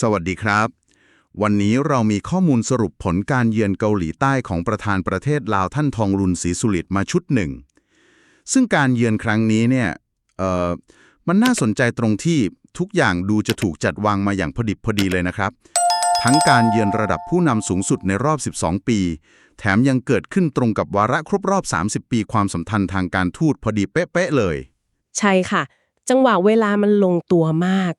สวัสดีครับ วันนี้เรามีข้อมูลสรุปผลการเยือนเกาหลีใต้ของประธานประเทศลาวท่านทองรุนศรีสุริตมาชุดหนึ่ง ซึ่งการเยือนครั้งนี้เนี่ยเอ่อมันน่าสนใจตรงที่ทุกอย่างดูจะถูกจัดวางมาอย่างพอดิบพอดีเลยนะครับ ทั้งการเยือนระดับผู้นำสูงสุดในรอบ 12 ปี แถมยังเกิดขึ้นตรงกับวาระครบรอบ 30 ปีความสัมพันธ์ทางการทูตพอดีเป๊ะๆเลย ใช่ค่ะ จังหวะเวลามันลงตัวมาก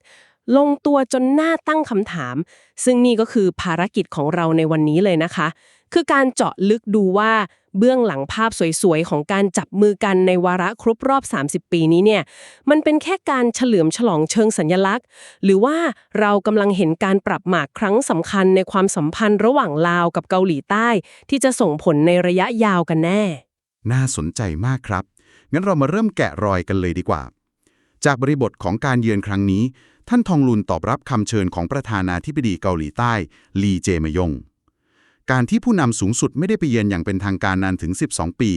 ลงตัวจนน่าตั้งคำถาม ซึ่งนี่ก็คือภารกิจของเราในวันนี้เลยนะคะ คือการเจาะลึกดูว่าเบื้องหลังภาพสวยๆ ของการจับมือกันในวาระครบรอบ 30 ปีนี้เนี่ย มันเป็นแค่การเฉลิมฉลองเชิงสัญลักษณ์ หรือว่าเรากำลังเห็นการปรับหมากครั้งสำคัญในความสัมพันธ์ระหว่างลาวกับเกาหลีใต้ ที่จะส่งผลในระยะยาวกันแน่ น่าสนใจมากครับ งั้นเรามาเริ่มแกะรอยกันเลยดีกว่า จากบริบทของการเยือนครั้งนี้ ท่านทองลุนตอบรับคำเชิญของประธานาธิบดีเกาหลีใต้ ลีเจมยง การที่ผู้นำสูงสุดไม่ได้ไปเยือนอย่างเป็นทางการนานถึง 12 ปี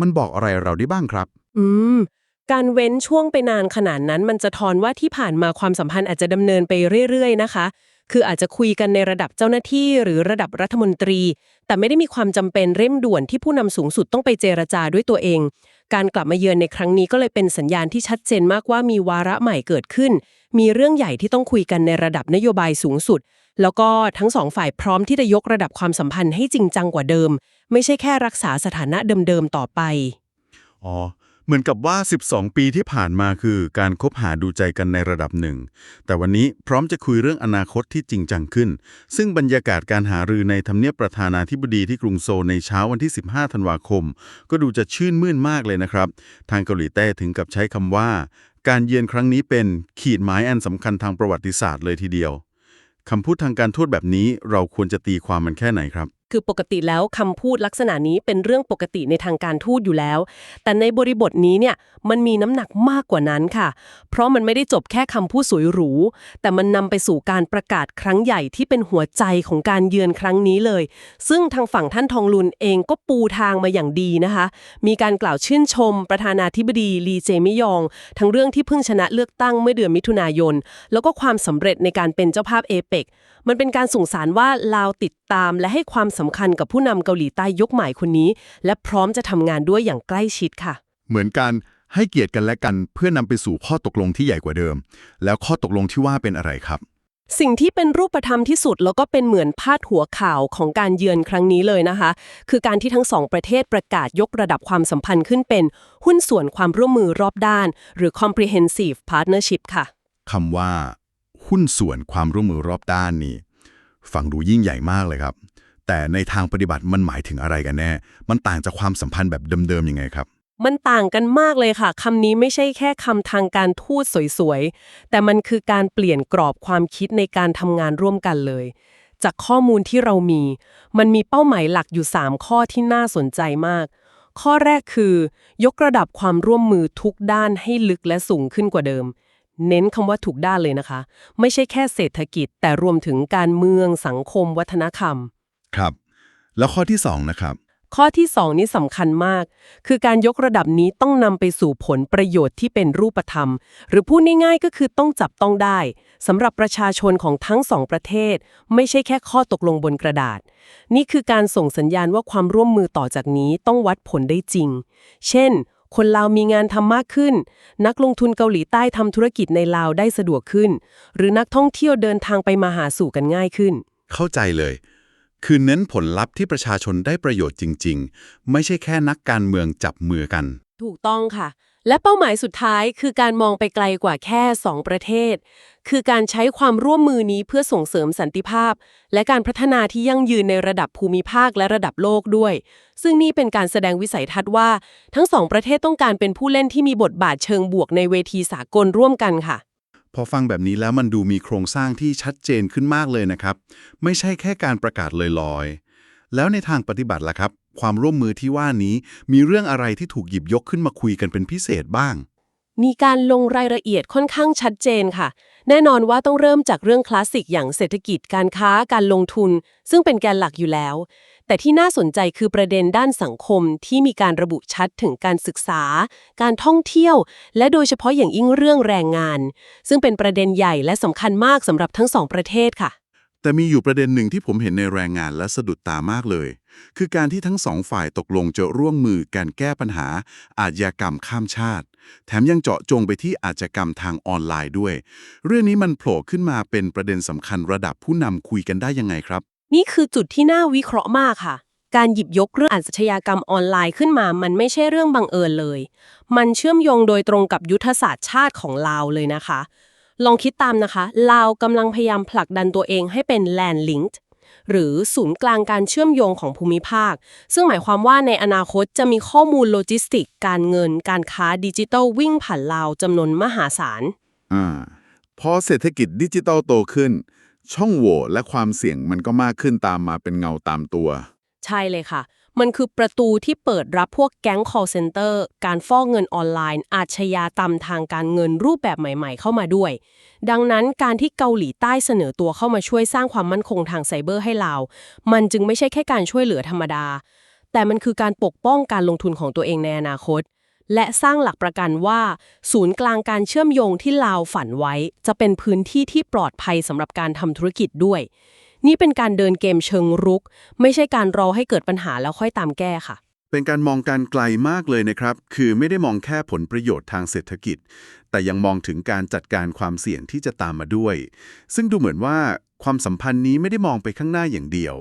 มันบอกอะไรเราได้บ้างครับ อืม การเว้นช่วงไปนานขนาดนั้น มันจะทอนว่าที่ผ่านมาความสัมพันธ์อาจจะดำเนินไปเรื่อยๆ นะคะ คืออาจจะคุยกันในระดับเจ้าหน้าที่หรือระดับรัฐมนตรี แต่ไม่ได้มีความจำเป็นเร่งด่วนที่ผู้นำสูงสุดต้องไปเจรจาด้วยตัวเอง การกลับมาเยือนในครั้งนี้ก็เลยเป็นสัญญาณที่ชัดเจนมากว่ามีวาระใหม่เกิดขึ้น มีเรื่องใหญ่ที่ต้องคุยกันในระดับนโยบายสูงสุด แล้วก็ทั้งสองฝ่ายพร้อมที่จะยกระดับความสัมพันธ์ให้จริงจังกว่าเดิม ไม่ใช่แค่รักษาสถานะเดิมๆต่อไป อ๋อ เหมือนกับว่า 12 ปีที่ผ่านมาคือการคบหาดูใจกันในระดับหนึ่ง แต่วันนี้พร้อมจะคุยเรื่องอนาคตที่จริงจังขึ้น ซึ่งบรรยากาศการหารือในทำเนียบประธานาธิบดีที่กรุงโซลในเช้าวันที่ 15 ธันวาคม ก็ดูจะชื่นมื่นมากเลยนะครับ ทางเกาหลีใต้ถึงกับใช้คำว่า การเยือนครั้งนี้เป็นขีดหมายอันสำคัญทางประวัติศาสตร์เลยทีเดียวคำพูดทางการทูตแบบนี้เราควรจะตีความมันแค่ไหนครับ คือปกติแล้วคำพูดลักษณะนี้เป็นเรื่องปกติในทางการทูตอยู่แล้ว แต่ในบริบทนี้เนี่ยมันมีน้ำหนักมากกว่านั้นค่ะ เพราะมันไม่ได้จบแค่คำพูดสวยหรู แต่มันนำไปสู่การประกาศครั้งใหญ่ที่เป็นหัวใจของการเยือนครั้งนี้เลย ซึ่งทางฝั่งท่านทองลุนเองก็ปูทางมาอย่างดีนะคะ มีการกล่าวชื่นชม ประธานาธิบดีลีเจมิยอง ทั้งเรื่องที่เพิ่งชนะเลือกตั้งเมื่อเดือนมิถุนายน แล้วก็ความสำเร็จในการเป็นเจ้าภาพเอเปกมันเป็นการส่งสารว่าลาวติดตามและให้ความสำคัญกับผู้นำเกาหลีใต้ยกใหม่คนนี้ และพร้อมจะทำงานด้วยอย่างใกล้ชิดค่ะ เหมือนการให้เกียรติกันและกันเพื่อนำไปสู่ข้อตกลงที่ใหญ่กว่าเดิม แล้วข้อตกลงที่ว่าเป็นอะไรครับ สิ่งที่เป็นรูปธรรมที่สุดแล้วก็เป็นเหมือนพาดหัวข่าวของการเยือนครั้งนี้เลยนะคะ คือการที่ทั้งสองประเทศประกาศยกระดับความสัมพันธ์ขึ้นเป็น หุ้นส่วนความร่วมมือรอบด้าน หรือ comprehensive partnership ค่ะ คำว่า หุ้นส่วนความร่วมมือรอบด้านนี้ฟังดูยิ่งใหญ่มากเลยครับ แต่ในทางปฏิบัติมันหมายถึงอะไรกันแน่ มันต่างจากความสัมพันธ์แบบเดิมๆยังไงครับ มันต่างกันมากเลยค่ะคำนี้ไม่ใช่แค่คำทางการทูตสวยๆ แต่มันคือการเปลี่ยนกรอบความคิดในการทำงานร่วมกันเลย จากข้อมูลที่เรามี มันมีเป้าหมายหลักอยู่ 3 ข้อที่น่าสนใจมาก ข้อแรกคือ ยกระดับความร่วมมือทุกด้านให้ลึกและสูงขึ้นกว่าเดิมเน้นคำว่าทุกด้านเลยนะคะ ไม่ใช่แค่เศรษฐกิจ แต่รวมถึงการเมืองสังคม วัฒนธรรม ครับ แล้วข้อที่สองนะครับ ข้อที่ 2 นี้สำคัญมาก คือการยกระดับนี้ต้องนำไปสู่ผลประโยชน์ที่เป็นรูปธรรม หรือพูดง่ายๆก็คือต้องจับต้องได้สำหรับประชาชนของทั้งสองประเทศ ไม่ใช่แค่ข้อตกลงบนกระดาษ นี่คือการส่งสัญญาณว่าความร่วมมือต่อจากนี้ต้องวัดผลได้จริง เช่น คนลาวมีงานทำมากขึ้น นักลงทุนเกาหลีใต้ทำธุรกิจในลาวได้สะดวกขึ้น หรือนักท่องเที่ยวเดินทางไปมาหาสู่กันง่ายขึ้น เข้าใจเลย คือเน้นผลลัพธ์ที่ประชาชนได้ประโยชน์จริง ๆ ไม่ใช่แค่นักการเมืองจับมือกัน ถูกต้องค่ะ และเป้าหมายสุดท้ายคือการมองไปไกลกว่าแค่ 2 ประเทศ คือการใช้ความร่วมมือนี้เพื่อส่งเสริมสันติภาพ และการพัฒนาที่ยั่งยืนในระดับภูมิภาคและระดับโลกด้วย ซึ่งนี่เป็นการแสดงวิสัยทัศน์ว่า ทั้งสองประเทศต้องการเป็นผู้เล่นที่มีบทบาทเชิงบวกในเวทีสากลร่วมกันค่ะ พอฟังแบบนี้แล้วมันดูมีโครงสร้างที่ชัดเจนขึ้นมากเลยนะครับ ไม่ใช่แค่การประกาศลอยๆ แล้วในทางปฏิบัติล่ะครับ ความร่วมมือที่ว่านี้มีเรื่องอะไรที่ถูกหยิบยกขึ้นมาคุยกันเป็นพิเศษบ้าง มีการลงรายละเอียดค่อนข้างชัดเจนค่ะ แน่นอนว่าต้องเริ่มจากเรื่องคลาสสิกอย่างเศรษฐกิจการค้าการลงทุน ซึ่งเป็นแกนหลักอยู่แล้ว แต่ที่น่าสนใจคือประเด็นด้านสังคมที่มีการระบุชัดถึงการศึกษา การท่องเที่ยว และโดยเฉพาะอย่างยิ่งเรื่องแรงงาน ซึ่งเป็นประเด็นใหญ่และสำคัญมากสำหรับทั้งสองประเทศค่ะ แต่มีอยู่ประเด็นหนึ่งที่ผมเห็นในแรงงานและสะดุดตามากเลย คือการที่ทั้งสองฝ่ายตกลงจะร่วมมือการแก้ปัญหา อาชญากรรมข้ามชาติ แถมยังเจาะจงไปที่อาชญากรรมทางออนไลน์ด้วย เรื่องนี้มันโผล่ขึ้นมาเป็นประเด็นสำคัญระดับผู้นำคุยกันได้ยังไงครับ นี่คือจุดที่น่าวิเคราะห์มากค่ะ การหยิบยกเรื่องอาชญากรรมออนไลน์ขึ้นมา มันไม่ใช่เรื่องบังเอิญเลย มันเชื่อมโยงโดยตรงกับยุทธศาสตร์ชาติของลาวเลยนะคะ ลองคิดตามนะคะ ลาวกำลังพยายามผลักดันตัวเองให้เป็น land linked หรือศูนย์กลางการเชื่อมโยงของภูมิภาค ซึ่งหมายความว่าในอนาคตจะมีข้อมูลโลจิสติก การเงิน การค้าดิจิทัลวิ่งผ่านลาวจำนวนมหาศาล อ่า พอเศรษฐกิจดิจิตอลโตขึ้น ช่องโหว่และความเสี่ยงมันก็มากขึ้นตามมาเป็นเงาตามตัว ใช่เลยค่ะ มันคือประตูที่เปิดรับพวกแก๊ง call center การฟอกเงินออนไลน์ อาชญากรรมทางการเงินรูปแบบใหม่ๆ เข้ามาด้วย ดังนั้นการที่เกาหลีใต้เสนอตัวเข้ามาช่วยสร้างความมั่นคงทางไซเบอร์ให้เรา มันจึงไม่ใช่แค่การช่วยเหลือธรรมดา แต่มันคือการปกป้องการลงทุนของตัวเองในอนาคต และสร้างหลักประกันว่า ศูนย์กลางการเชื่อมโยงที่ลาวฝันไว้ จะเป็นพื้นที่ที่ปลอดภัยสำหรับการทำธุรกิจด้วย นี่เป็นการเดินเกมเชิงรุก ไม่ใช่การรอให้เกิดปัญหาแล้วค่อยตามแก้ค่ะเป็นการมองการไกลมากเลยนะครับ คือไม่ได้มองแค่ผลประโยชน์ทางเศรษฐกิจ แต่ยังมองถึงการจัดการความเสี่ยงที่จะตามมาด้วย ซึ่งดูเหมือนว่าความสัมพันธ์นี้ไม่ได้มองไปข้างหน้าอย่างเดียว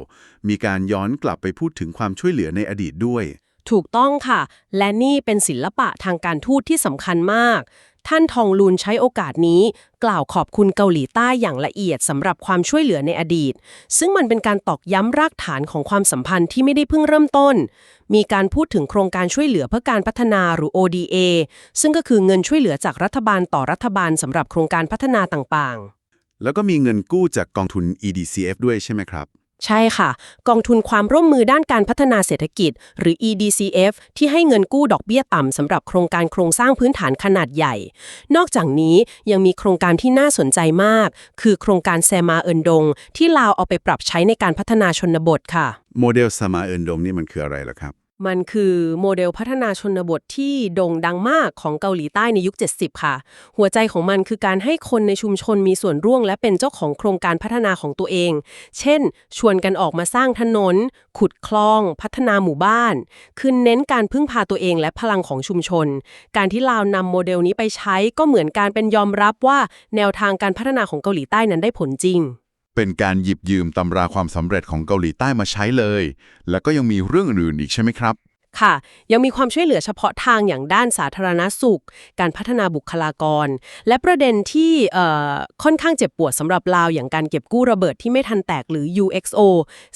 มีการย้อนกลับไปพูดถึงความช่วยเหลือในอดีตด้วย ถูกต้องค่ะ และนี่เป็นศิลปะทางการทูตที่สำคัญมาก ท่านทองลูนใช้โอกาสนี้ กล่าวขอบคุณเกาหลีใต้อย่างละเอียดสำหรับความช่วยเหลือในอดีต ซึ่งมันเป็นการตอกย้ำรากฐานของความสัมพันธ์ที่ไม่ได้เพิ่งเริ่มต้น มีการพูดถึงโครงการช่วยเหลือเพื่อการพัฒนาหรือ ODA ซึ่งก็คือเงินช่วยเหลือจากรัฐบาลต่อรัฐบาลสำหรับโครงการพัฒนาต่างๆ แล้วก็มีเงินกู้จากกองทุน EDCF ด้วยใช่ไหมครับ ใช่ค่ะ กองทุนความร่วมมือด้านการพัฒนาเศรษฐกิจ หรือ EDCF ที่ให้เงินกู้ดอกเบี้ยต่ำสำหรับโครงการโครงสร้างพื้นฐานขนาดใหญ่ นอกจากนี้ยังมีโครงการที่น่าสนใจมาก คือโครงการแซมาเอินดง ที่ลาวเอาไปปรับใช้ในการพัฒนาชนบทค่ะ โมเดลสมาเอินดงนี่มันคืออะไรล่ะครับ มันคือโมเดลพัฒนาชนบทที่โด่งดังมากของเกาหลีใต้ในยุค 70 ค่ะ หัวใจของมันคือการให้คนในชุมชนมีส่วนร่วมและเป็นเจ้าของโครงการพัฒนาของตัวเอง เช่น ชวนกันออกมาสร้างถนน ขุดคลอง พัฒนาหมู่บ้าน คือเน้นการพึ่งพาตัวเองและพลังของชุมชน การที่ลาวนำโมเดลนี้ไปใช้ก็เหมือนการเป็นยอมรับว่าแนวทางการพัฒนาของเกาหลีใต้นั้นได้ผลจริง เป็นการหยิบยืมตำราความสำเร็จของเกาหลีใต้มาใช้เลย แล้วก็ยังมีเรื่องอื่นอีกใช่ไหมครับ ค่ะ ยังมีความช่วยเหลือเฉพาะทางอย่างด้านสาธารณสุข การพัฒนาบุคลากร และประเด็นที่ค่อนข้างเจ็บปวดสำหรับลาวอย่างการเก็บกู้ระเบิดที่ไม่ทันแตกหรือ UXO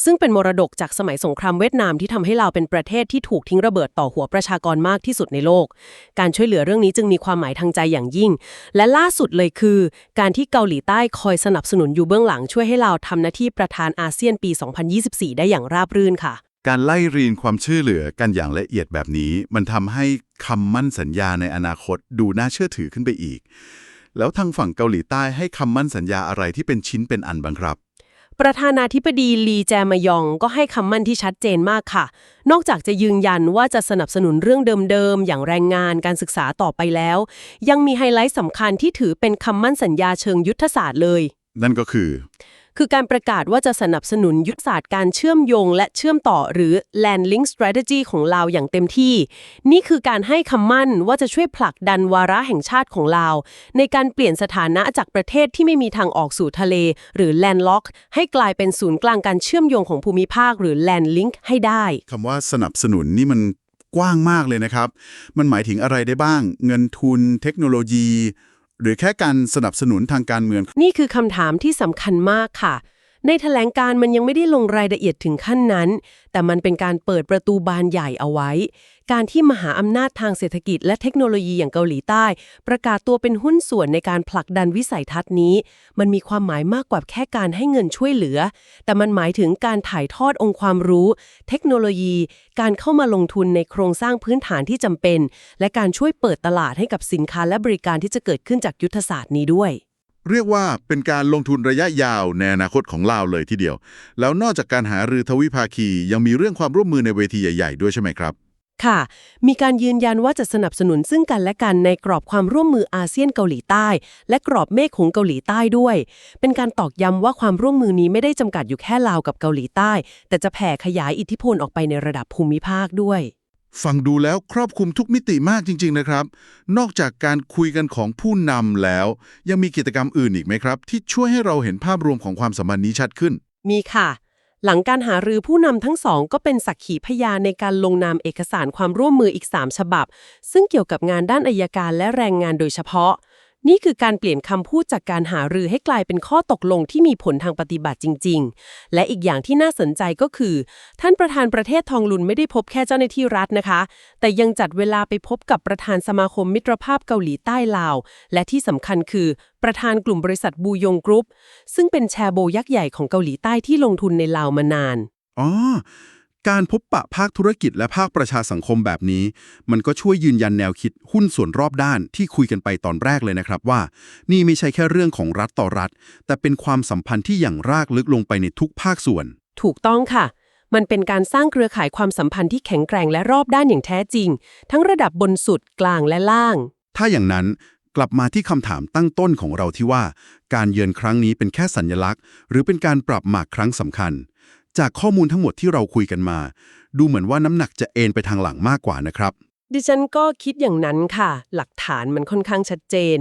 ซึ่งเป็นมรดกจากสมัยสงครามเวียดนามที่ทำให้ลาวเป็นประเทศที่ถูกทิ้งระเบิดต่อหัวประชากรมากที่สุดในโลก การช่วยเหลือเรื่องนี้จึงมีความหมายทางใจอย่างยิ่ง และล่าสุดเลยคือ การที่เกาหลีใต้คอยสนับสนุนอยู่เบื้องหลังช่วยให้ลาวทำหน้าที่ประธานอาเซียนปี 2024 ได้อย่างราบรื่นค่ะ การไล่เรียนความช่วยเหลือกันอย่างละเอียดแบบนี้ มันทำให้คำมั่นสัญญาในอนาคตดูน่าเชื่อถือขึ้นไปอีก แล้วทางฝั่งเกาหลีใต้ให้คำมั่นสัญญาอะไรที่เป็นชิ้นเป็นอันบ้างครับ ประธานาธิบดีลีแจมยองก็ให้คำมั่นที่ชัดเจนมากค่ะ นอกจากจะยืนยันว่าจะสนับสนุนเรื่องเดิมๆ อย่างแรงงานการศึกษาต่อไปแล้ว ยังมีไฮไลท์สำคัญที่ถือเป็นคำมั่นสัญญาเชิงยุทธศาสตร์เลย นั่นก็คือ คือการประกาศว่าจะสนับสนุนยุทธศาสตร์การเชื่อมโยงและเชื่อมต่อหรือ Land Link Strategy ของลาวอย่างเต็มที่ นี่คือการให้คำมั่นว่าจะช่วยผลักดันวาระแห่งชาติของลาว ในการเปลี่ยนสถานะจากประเทศที่ไม่มีทางออกสู่ทะเล หรือ Landlock ให้กลายเป็นศูนย์กลางการเชื่อมโยงของภูมิภาค หรือ Land Link ให้ได้คำว่าสนับสนุนนี่มันกว้างมากเลยนะครับ มันหมายถึงอะไรได้บ้าง เงินทุน เทคโนโลยี หรือแค่การสนับสนุนทางการเมือง นี่คือคำถามที่สำคัญมากค่ะ ในแถลงการมันยังไม่ได้ลงรายละเอียดถึงขั้นนั้น แต่มันเป็นการเปิดประตูบานใหญ่เอาไว้ การที่มหาอำนาจทางเศรษฐกิจและเทคโนโลยีอย่างเกาหลีใต้ ประกาศตัวเป็นหุ้นส่วนในการผลักดันวิสัยทัศน์นี้ มันมีความหมายมากกว่าแค่การให้เงินช่วยเหลือ แต่มันหมายถึงการถ่ายทอดองค์ความรู้ เทคโนโลยี การเข้ามาลงทุนในโครงสร้างพื้นฐานที่จำเป็น และการช่วยเปิดตลาดให้กับสินค้าและบริการที่จะเกิดขึ้นจากยุทธศาสตร์นี้ด้วย เรียกว่าเป็นการลงทุนระยะยาวในอนาคตของลาวเลยทีเดียว แล้วนอกจากการหารือทวิภาคียังมีเรื่องความร่วมมือในเวทีใหญ่ ๆ ด้วยใช่ไหมครับ ค่ะ มีการยืนยันว่าจะสนับสนุนซึ่งกันและกันในกรอบความร่วมมืออาเซียนเกาหลีใต้ และกรอบเมฆของเกาหลีใต้ด้วย เป็นการตอกย้ำว่าความร่วมมือนี้ไม่ได้จำกัดอยู่แค่ลาวกับเกาหลีใต้ แต่จะแผ่ขยายอิทธิพลออกไปในระดับภูมิภาคด้วย ฟังดูแล้วครอบคลุมทุกมิติมากจริง ๆ นะครับ นอกจากการคุยกันของผู้นำแล้ว ยังมีกิจกรรมอื่นอีกไหมครับ ที่ช่วยให้เราเห็นภาพรวมของความสัมพันธ์นี้ชัดขึ้น มีค่ะ หลังการหารือผู้นำทั้งสอง ก็เป็นสักขีพยานในการลงนามเอกสารความร่วมมืออีก 3 ฉบับ ซึ่งเกี่ยวกับงานด้านอายการและแรงงานโดยเฉพาะ นี่คือการเปลี่ยนคำพูดจากการหารือให้กลายเป็นข้อตกลงที่มีผลทางปฏิบัติจริง ๆ และอีกอย่างที่น่าสนใจก็คือ ท่านประธานประเทศทองลุนไม่ได้พบแค่เจ้าหน้าที่รัฐนะคะ แต่ยังจัดเวลาไปพบกับประธานสมาคมมิตรภาพเกาหลีใต้ลาว และที่สำคัญคือ ประธานกลุ่มบริษัทบูยงกรุ๊ปซึ่งเป็นแชร์โบยักษ์ใหญ่ของเกาหลีใต้ที่ลงทุนในลาวมานานอ๋อ การพบปะภาคธุรกิจและภาคประชาสังคมแบบนี้ มันก็ช่วยยืนยันแนวคิดหุ้นส่วนรอบด้านที่คุยกันไปตอนแรกเลยนะครับว่า นี่ไม่ใช่แค่เรื่องของรัฐต่อรัฐ แต่เป็นความสัมพันธ์ที่อย่างรากลึกลงไปในทุกภาคส่วน ถูกต้องค่ะ มันเป็นการสร้างเครือข่ายความสัมพันธ์ที่แข็งแกร่งและรอบด้านอย่างแท้จริง ทั้งระดับบนสุดกลางและล่าง ถ้าอย่างนั้นกลับมาที่คำถามตั้งต้นของเราที่ว่า การเยือนครั้งนี้เป็นแค่สัญญลักษณ์ หรือเป็นการปรับหมากครั้งสำคัญ จากข้อมูลทั้งหมดที่เราคุยกันมา ดูเหมือนว่าน้ำหนักจะเอนไปทางหลังมากกว่านะครับ ดิฉันก็คิดอย่างนั้นค่ะ หลักฐานมันค่อนข้างชัดเจน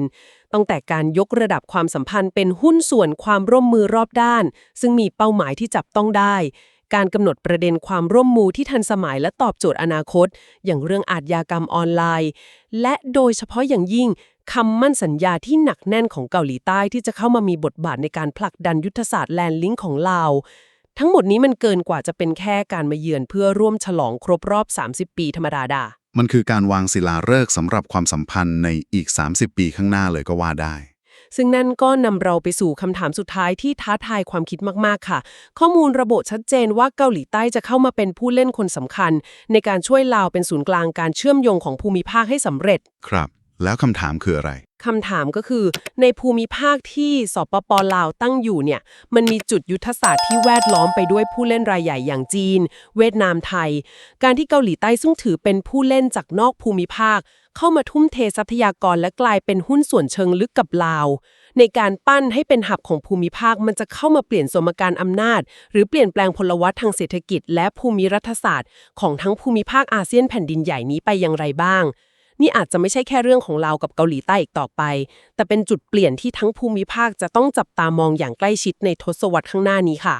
ตั้งแต่การยกระดับความสัมพันธ์เป็นหุ้นส่วนความร่วมมือรอบด้าน ซึ่งมีเป้าหมายที่จับต้องได้ การกำหนดประเด็นความร่วมมือที่ทันสมัยและตอบโจทย์อนาคต อย่างเรื่องอาทยากรรมออนไลน์ และโดยเฉพาะอย่างยิ่งคำมั่นสัญญาที่หนักแน่นของเกาหลีใต้ที่จะเข้ามามีบทบาทในการผลักดันยุทธศาสตร์แลนด์ลิงก์ของลาว ทั้งหมดนี้มันเกินกว่าจะเป็นแค่การมาเยือนเพื่อร่วมฉลองครบรอบ 30 ปีธรรมดาดา มันคือการวางศิลาฤกษ์สำหรับความสัมพันธ์ในอีก 30 ปีข้างหน้าเลยก็ว่าได้ ซึ่งนั่นก็นำเราไปสู่คำถามสุดท้ายที่ท้าทายความคิดมาก ๆ ค่ะ ข้อมูลระบุชัดเจนว่าเกาหลีใต้จะเข้ามาเป็นผู้เล่นคนสำคัญ ในการช่วยลาวเป็นศูนย์กลางการเชื่อมโยงของภูมิภาคให้สำเร็จ ครับ แล้วคำถามคืออะไรคำถามก็คือ ในภูมิภาคที่สปปลาวตั้งอยู่เนี่ย มันมีจุดยุทธศาสตร์ที่แวดล้อมไปด้วยผู้เล่นรายใหญ่อย่างจีน เวียดนามไทย การที่เกาหลีใต้ซึ่งถือเป็นผู้เล่นจากนอกภูมิภาค เข้ามาทุ่มเททรัพยากรและกลายเป็นหุ้นส่วนเชิงลึกกับลาว ในการปั้นให้เป็นหับของภูมิภาคมันจะเข้ามาเปลี่ยนสมการอำนาจ หรือเปลี่ยนแปลงพลวัตทางเศรษฐกิจ และภูมิรัฐศาสตร์ ของทั้งภูมิภาคอาเซียนแผ่นดินใหญ่นี้ไปอย่างไรบ้าง นี่อาจจะไม่ใช่แค่เรื่องของเรากับเกาหลีใต้อีกต่อไป แต่เป็นจุดเปลี่ยนที่ทั้งภูมิภาคจะต้องจับตามองอย่างใกล้ชิดในทศวรรษข้างหน้านี้ค่ะ